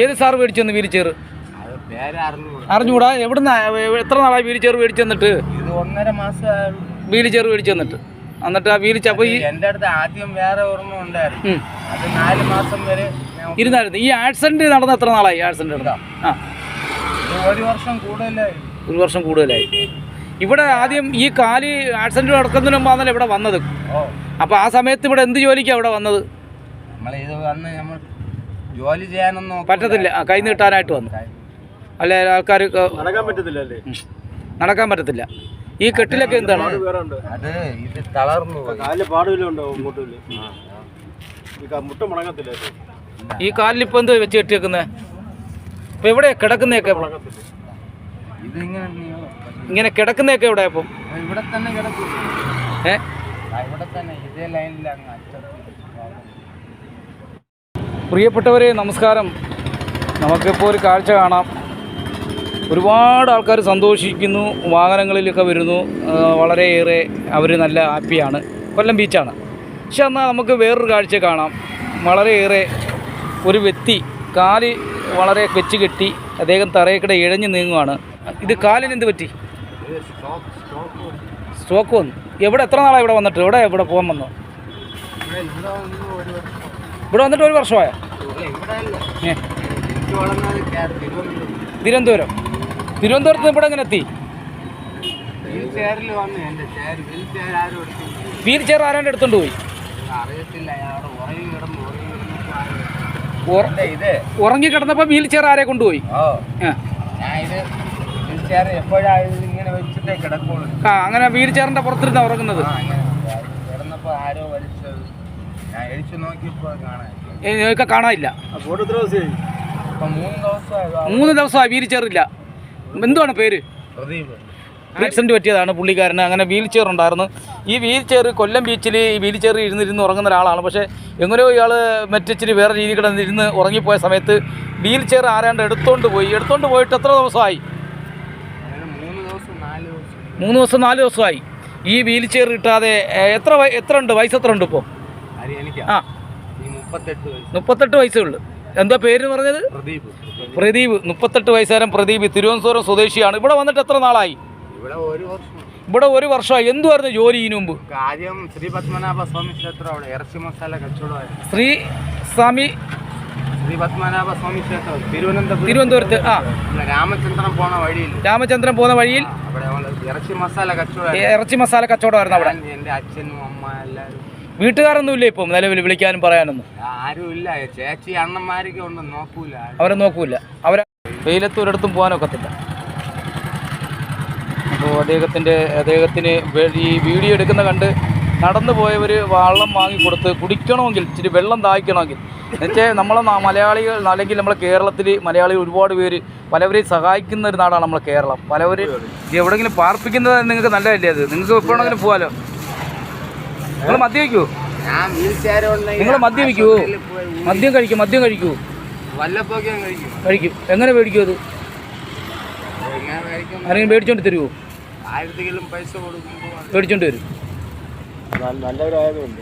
ഏത് സാർ മേടിച്ചെന്ന് വീരിച്ചേർ അറിഞ്ഞൂടാ എവിടുന്ന? എത്ര നാളായി വീലിച്ചേർ മേടിച്ചെന്നിട്ട് ഒന്നര മാസം വീലിച്ചേർ മേടിച്ചെന്നിട്ട് എന്നിട്ട് ആ വീലിച്ച അപ്പൊ എന്റെ അടുത്ത് ആദ്യം വേറെ ഓർമ്മ ഉണ്ടായിരുന്നു. അത് നാല് മാസം വരെ ഇരുന്നായിരുന്നു. ഈ ആക്സിഡന്റ് നടന്ന എത്ര നാളായി? ആക്സിഡന്റ് നടന്ന? ആ. ഒരു വർഷം കൂടുതലായി. ഒരു വർഷം കൂടുതലായി. ഇവിടെ ആദ്യം ഈ കാൽ ആക്സിഡന്റ് നടക്കുന്നതിന് മുമ്പാണല്ലോ ഇവിടെ വന്നത്? അപ്പൊ ആ സമയത്ത് ഇവിടെ എന്ത് ജോലിക്കാണ് ഇവിടെ വന്നത്? നമ്മൾ ഇത് വന്ന് നമ്മൾ ജോലി ചെയ്യാനൊന്നും പറ്റത്തില്ല. കൈ നീട്ടാനായിട്ട് വന്നു. അല്ലെ ആൾക്കാർ നടക്കാൻ പറ്റത്തില്ല നടക്കാൻ പറ്റത്തില്ല. ഈ കെട്ടിലൊക്കെ എന്താണ്? വേറെ ഉണ്ട്. അത് ഇത് തളർന്നു ഈ കാലിൽ ഇപ്പൊ എന്ത് വെച്ച് കെട്ടിയേക്കുന്നത് ഇപ്പൊ എവിടെ കിടക്കുന്നതൊക്കെ ഇങ്ങനെ കിടക്കുന്നേക്കെ ഇങ്ങനെ കിടക്കുന്നതൊക്കെ എവിടെ അപ്പം ഇവിടെ തന്നെ കിടക്കും. ഏ? ഇവിടെ തന്നെ ഇതേ ലൈനിൽ അങ്ങ് അറ്റത്ത് പ്രിയപ്പെട്ടവരെ നമസ്കാരം. നമുക്കിപ്പോൾ ഒരു കാഴ്ച കാണാം. ഒരുപാട് ആൾക്കാർ സന്തോഷിക്കുന്നു വാഹനങ്ങളിലൊക്കെ വരുന്നു. വളരെയേറെ അവർ നല്ല ഹാപ്പിയാണ്. കൊല്ലം ബീച്ചാണ്. പക്ഷെ എന്നാൽ നമുക്ക് വേറൊരു കാഴ്ച കാണാം. വളരെയേറെ ഒരു വ്യക്തി കാൽ വളരെ വെച്ച് കെട്ടി അദ്ദേഹം തറയക്കിടെ ഇഴഞ്ഞു നീങ്ങുവാണ്. ഇത് കാലിന് എന്ത് പറ്റി? സ്ട്രോക്ക് വന്നു. എവിടെ എത്ര നാളാണ് ഇവിടെ വന്നിട്ട്? എവിടെ ഇവിടെ പോകാൻ വന്നു? ഇവിടെ വന്നിട്ട് ഒരു വർഷമായ? തിരുവനന്തപുരം. തിരുവനന്തപുരം. തിരുവനന്തപുരത്ത് നിന്ന് ഇവിടെ എങ്ങനെ എത്തി? വീൽ ചെയർ വീൽ ചെയർ ആരും എടുത്തു വീൽ ചെയർ ആരാണ്ട് എടുത്തോണ്ട് പോയി? ഉറങ്ങി കിടന്നു ഉറങ്ങി കിടന്നപ്പോൾ വീൽ ചെയർ ആരെ കൊണ്ടുപോയി? ആ. അങ്ങനെ വീൽ ചെയറിന്റെ പുറത്തിരുന്ന ഉറങ്ങുന്നത്. ആരോ വലിച്ചത് ഒക്കെ കാണാനില്ല. മൂന്ന് ദിവസമായി വീൽ ചെയറില്ല. എന്തുവാണ് പേര്? ആക്സിഡന്റ് പറ്റിയതാണ് പുള്ളിക്കാരന്. അങ്ങനെ വീൽ ചെയർ ഉണ്ടായിരുന്നു. ഈ വീൽ ചെയർ കൊല്ലം ബീച്ചിൽ ഈ വീൽ ചെയർ ഇരുന്നിരുന്ന് ഉറങ്ങുന്ന ഒരാളാണ്. പക്ഷേ എങ്ങനെയോ ഇയാൾ മറ്റിച്ചിരി വേറെ രീതിയിൽ കിടന്നിരുന്ന് ഉറങ്ങിപ്പോയ സമയത്ത് വീൽ ചെയർ ആരാണ്ട് എടുത്തോണ്ട് പോയി. എടുത്തോണ്ട് പോയിട്ട് എത്ര ദിവസമായി? മൂന്ന് ദിവസം നാല് ദിവസമായി. ഈ വീൽ ചെയർ കിട്ടാതെ എത്ര എത്ര ഉണ്ട്? വയസ്സ് എത്ര ഉണ്ട് ഇപ്പോൾ ആ. മുപ്പത്തെട്ട് വയസ്സ്. ഉള്ളു. എന്താ പേര് പറഞ്ഞത്? പ്രദീപ്. പ്രദീപ്. മുപ്പത്തെട്ട് വയസ്സുകാരൻ പ്രദീപ്. തിരുവനന്തപുരം സ്വദേശിയാണ്. ഇവിടെ വന്നിട്ട് എത്ര നാളായി? ഇവിടെ ഒരു വർഷം. ഇവിടെ ഒരു വർഷമായി. എന്തുവായിരുന്നു ജോലി ഇതിനു മുമ്പ്? കാര്യം ശ്രീ പത്മനാഭ സ്വാമി ക്ഷേത്രം ഇറച്ചി മസാല കച്ചവടമായിരുന്നു. ശ്രീ സ്വാമി ശ്രീ പത്മനാഭ സ്വാമി ക്ഷേത്രം. തിരുവനന്തപുരം തിരുവനന്തപുരത്ത്. ആ. രാമചന്ദ്രൻ പോണ വഴിയിൽ. രാമചന്ദ്രൻ പോകുന്ന വഴിയിൽ ഇറച്ചി മസാല കച്ചവടം ഇറച്ചി മസാല കച്ചവടമായിരുന്നു അവിടെ. എന്റെ എന്റെ അച്ഛനും അമ്മ എല്ലാവരും വീട്ടുകാരൊന്നും ഇല്ല ഇപ്പം? നിലവിൽ വിളിക്കാനും പറയാനൊന്നും? ആരുമില്ല. ചേച്ചി അണ്ണന്മാരൊക്കെ ഉണ്ട് നോക്കൂല. അവരെ നോക്കൂല. അവരെ വെയിലത്ത് ഒരിടത്തും പോകാനൊക്കത്തില്ല. അപ്പോൾ അദ്ദേഹത്തിന്റെ അദ്ദേഹത്തിന് ഈ വീഡിയോ എടുക്കുന്ന കണ്ട് നടന്നു പോയവർ വെള്ളം വാങ്ങിക്കൊടുത്ത് കുടിക്കണമെങ്കിൽ ഇച്ചിരി വെള്ളം ദാഹിക്കണമെങ്കിൽ. എന്നുവെച്ചാൽ നമ്മളെ മലയാളികൾ അല്ലെങ്കിൽ നമ്മളെ കേരളത്തിൽ മലയാളികൾ ഒരുപാട് പേര് പലവരെയും സഹായിക്കുന്ന ഒരു നാടാണ് നമ്മളെ കേരളം. പലവർ എവിടെയെങ്കിലും പാർപ്പിക്കുന്നത് നിങ്ങൾക്ക് നല്ലതല്ലേ അത്? നിങ്ങൾക്ക് എപ്പോഴെങ്കിലും പോകാമല്ലോ നിങ്ങൾ മദ്യപിക്കൂ ഞാൻ വീൽ ചെയർ ഉണ്ടെങ്കിൽ നിങ്ങൾ മദ്യപിക്കൂ വയ്ക്കൂ മദ്യം കഴിക്കൂ? മദ്യം കഴിക്കൂ? കഴിക്കും. കഴിക്കും. എങ്ങനെ മേടിക്കൂ അത്? ആരെങ്കിലും മേടിച്ചോണ്ട് തരുമോ ആയിരത്തെങ്കിലും പൈസ കൊടുക്കുമ്പോൾ മേടിച്ചോണ്ട് വരും. നല്ലവരായതുകൊണ്ട്